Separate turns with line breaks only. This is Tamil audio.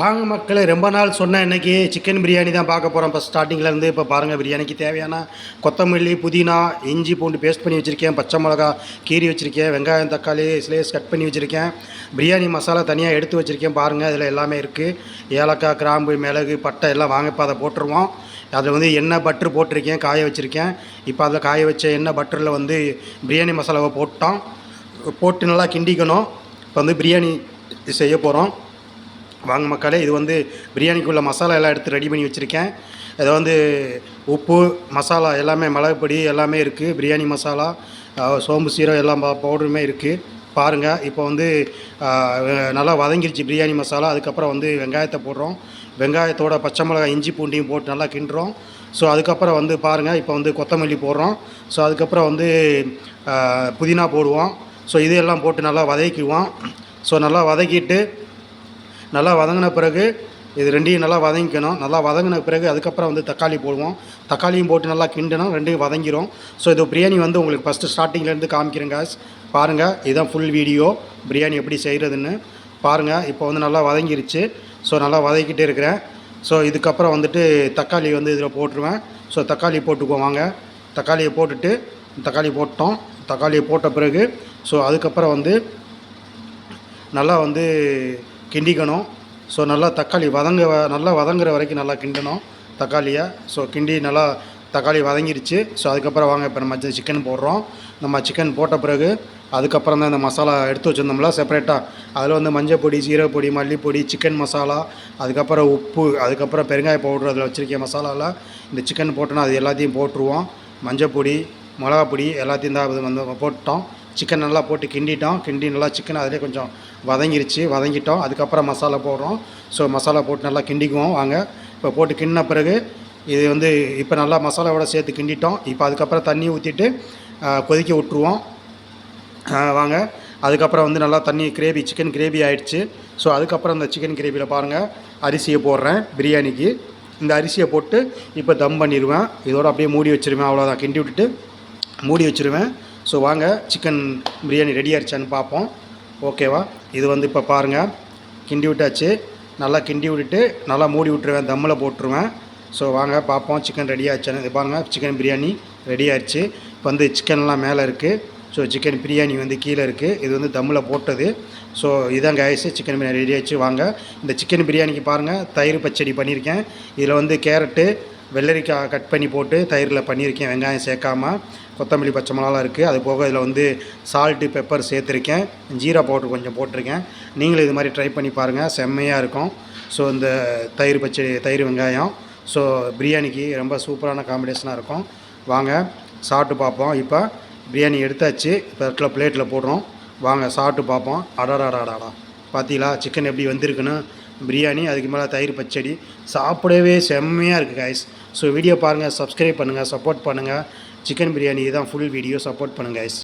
வாங்க மக்களே ரொம்ப நாள் சொன்னேன் இன்னைக்கு சிக்கன் பிரியாணி தான் பார்க்க போகிறோம் இப்போ ஸ்டார்டிங்லேருந்து இப்போ பாருங்கள் பிரியாணிக்கு தேவையான கொத்தமல்லி புதினா இஞ்சி பூண்டு பேஸ்ட் பண்ணி வச்சுருக்கேன் பச்சை மிளகா கீறி வச்சுருக்கேன் வெங்காயம் தக்காளி ஸ்லேஸ் கட் பண்ணி வச்சுருக்கேன். பிரியாணி மசாலா தனியாக எடுத்து வச்சுருக்கேன் பாருங்கள் இதில் எல்லாமே இருக்குது ஏலக்காய் கிராம்பு மிளகு பட்டை எல்லாம் வாங்க இப்போ அதை போட்டுருவோம். அதில் வந்து எண்ணெய் பட்டர் போட்டிருக்கேன் காய வச்சுருக்கேன். இப்போ அதில் காய வச்ச எண்ணெய் பட்டரில் வந்து பிரியாணி மசாலாவை போட்டோம். போட்டு நல்லா கிண்டிக்கணும். இப்போ வந்து பிரியாணி செய்ய போகிறோம் வாங்க மக்களே இது வந்து பிரியாணிக்குள்ள மசாலா எல்லாம் எடுத்து ரெடி பண்ணி வச்சுருக்கேன். இதை வந்து உப்பு மசாலா எல்லாமே மிளகுப்பொடி எல்லாமே இருக்குது பிரியாணி மசாலா சோம்பு சீரகம் எல்லாம் பவுடருமே இருக்குது பாருங்கள் இப்போ வந்து நல்லா வதங்கிருச்சு பிரியாணி மசாலா. அதுக்கப்புறம் வந்து வெங்காயத்தை போடுறோம். வெங்காயத்தோட பச்சை மிளகாய் இஞ்சி பூண்டையும் போட்டு நல்லா கிண்டுறோம். ஸோ அதுக்கப்புறம் வந்து பாருங்கள் இப்போ வந்து கொத்தமல்லி போடுறோம். ஸோ அதுக்கப்புறம் வந்து புதினா போடுவோம். ஸோ இது எல்லாம் போட்டு நல்லா வதக்கிக்குவோம் ஸோ நல்லா வதக்கிட்டு நல்லா வதங்கின பிறகு இது ரெண்டையும் நல்லா வதங்கிக்கணும். நல்லா வதங்கின பிறகு அதுக்கப்புறம் வந்து தக்காளி போடுவோம். தக்காளியும் போட்டு நல்லா கிண்டணும் ரெண்டையும் வதங்கிரும். ஸோ இது பிரியாணி வந்து உங்களுக்கு ஃபஸ்ட்டு ஸ்டார்டிங்லேருந்து காமிக்கிறேன் காஸ் பாருங்கள் இதுதான் ஃபுல் வீடியோ பிரியாணி எப்படி செய்கிறதுன்னு பாருங்கள் இப்போ வந்து நல்லா வதங்கிருச்சு. ஸோ நல்லா வதக்கிட்டே இருக்கிறேன். ஸோ இதுக்கப்புறம் வந்துட்டு தக்காளி வந்து இதில் போட்டுருவேன். ஸோ தக்காளி போட்டுக்குவோம் வாங்க. தக்காளியை போட்டுட்டு தக்காளி போட்டோம். தக்காளியை போட்ட பிறகு ஸோ அதுக்கப்புறம் வந்து நல்லா வந்து கிண்டிக்கணும். ஸோ நல்லா தக்காளி வதங்க நல்லா வதங்குற வரைக்கும் நல்லா கிண்டணும். தக்காளியை. ஸோ கிண்டி நல்லா தக்காளி வதங்கிருச்சு. ஸோ அதுக்கப்புறம் வாங்க இப்போ நம்ம சிக்கன் போடுறோம். நம்ம சிக்கன் போட்ட பிறகு அதுக்கப்புறம் தான் இந்த மசாலா எடுத்து வச்சுருந்தோம்ல செப்பரேட்டாக அதில் வந்து மஞ்சள் பொடி ஜீரகப்பொடி மல்லிப்பொடி சிக்கன் மசாலா அதுக்கப்புறம் உப்பு அதுக்கப்புறம் பெருங்காய பவுடர் அதில் வச்சுருக்க மசாலாவில் இந்த சிக்கன் போட்டோன்னா அது எல்லாத்தையும் போட்டுருவோம். மஞ்சள் பொடி மிளகா பொடி எல்லாத்தையும் தான் வந்து போட்டோம். சிக்கன் நல்லா போட்டு கிண்டிட்டோம். கிண்டி நல்லா சிக்கன் அதிலே கொஞ்சம் வதங்கிருச்சு. வதங்கிட்டோம். அதுக்கப்புறம் மசாலா போடுறோம். ஸோ மசாலா போட்டு நல்லா கிண்டிக்குவோம். வாங்க. இப்போ போட்டு கிண்டின பிறகு இது வந்து இப்போ நல்லா மசாலாவோட சேர்த்து கிண்டிட்டோம். இப்போ அதுக்கப்புறம் தண்ணி ஊற்றிட்டு கொதிக்க விட்ருவோம் வாங்க. அதுக்கப்புறம் வந்து நல்லா தண்ணி கிரேவி சிக்கன் கிரேவி ஆகிடுச்சு ஸோ அதுக்கப்புறம் இந்த சிக்கன் கிரேவியில் பாருங்கள் அரிசியை போடுறேன் பிரியாணிக்கு. இந்த அரிசியை போட்டு இப்போ தம் பண்ணிடுவேன். இதோட அப்படியே மூடி வச்சிருவேன். அவ்வளோதான் கிண்டி விட்டுட்டு மூடி வச்சிருவேன். ஸோ வாங்க சிக்கன் பிரியாணி ரெடி ஆயிடுச்சான்னு பார்ப்போம். ஓகேவா இது வந்து இப்போ பாருங்கள் கிண்டி விட்டாச்சு. நல்லா கிண்டி விட்டுட்டு நல்லா மூடி விட்டுருவேன். தம்மில் போட்டுருவேன். ஸோ வாங்க பார்ப்போம். சிக்கன் ரெடி ஆச்சுன்னு இது பாருங்கள் சிக்கன் பிரியாணி ரெடி ஆயிடுச்சு. இப்போ வந்து சிக்கன்லாம் மேலே இருக்குது ஸோ சிக்கன் பிரியாணி வந்து கீழே இருக்குது இது வந்து தம்மில் போட்டது. ஸோ இதான் கைஸ் சிக்கன் பிரியாணி ரெடி ஆச்சு வாங்க இந்த சிக்கன் பிரியாணிக்கு பாருங்கள் தயிர் பச்சடி பண்ணியிருக்கேன். இதில் வந்து கேரட்டு வெள்ளரிக்காய் கட் பண்ணி போட்டு தயிரில் பண்ணியிருக்கேன் வெங்காயம் சேர்க்காம. கொத்தமல்லி பச்சை மிளகாலாம் இருக்குது அது போக இதில் வந்து சால்ட்டு பெப்பர் சேர்த்துருக்கேன். ஜீரா பவுடர் கொஞ்சம் போட்டிருக்கேன். நீங்களும் இது மாதிரி ட்ரை பண்ணி பாருங்கள் செம்மையாக இருக்கும். ஸோ இந்த தயிர் பச்சடி தயிர் வெங்காயம். ஸோ பிரியாணிக்கு ரொம்ப சூப்பரான காம்பினேஷனாக இருக்கும். வாங்க சாப்பிட்டு பார்ப்போம். இப்போ பிரியாணி எடுத்தாச்சு. இப்போ இடத்துல பிளேட்டில் போடுறோம். வாங்க சாப்பிட்டு பார்ப்போம். அடாடாடாடாடா. பார்த்தீங்களா? சிக்கன் எப்படி வந்திருக்குன்னு? பிரியாணி அதுக்கு மேலே தயிர் பச்சடி. சாப்பிடவே செம்மையாக இருக்குது கைஸ் ஸோ வீடியோ பாருங்கள் சப்ஸ்கிரைப் பண்ணுங்கள் சப்போர்ட் பண்ணுங்கள் சிக்கன் பிரியாணி இதுதான் ஃபுல் வீடியோ சப்போர்ட் பண்ணுங்கள் கைஸ்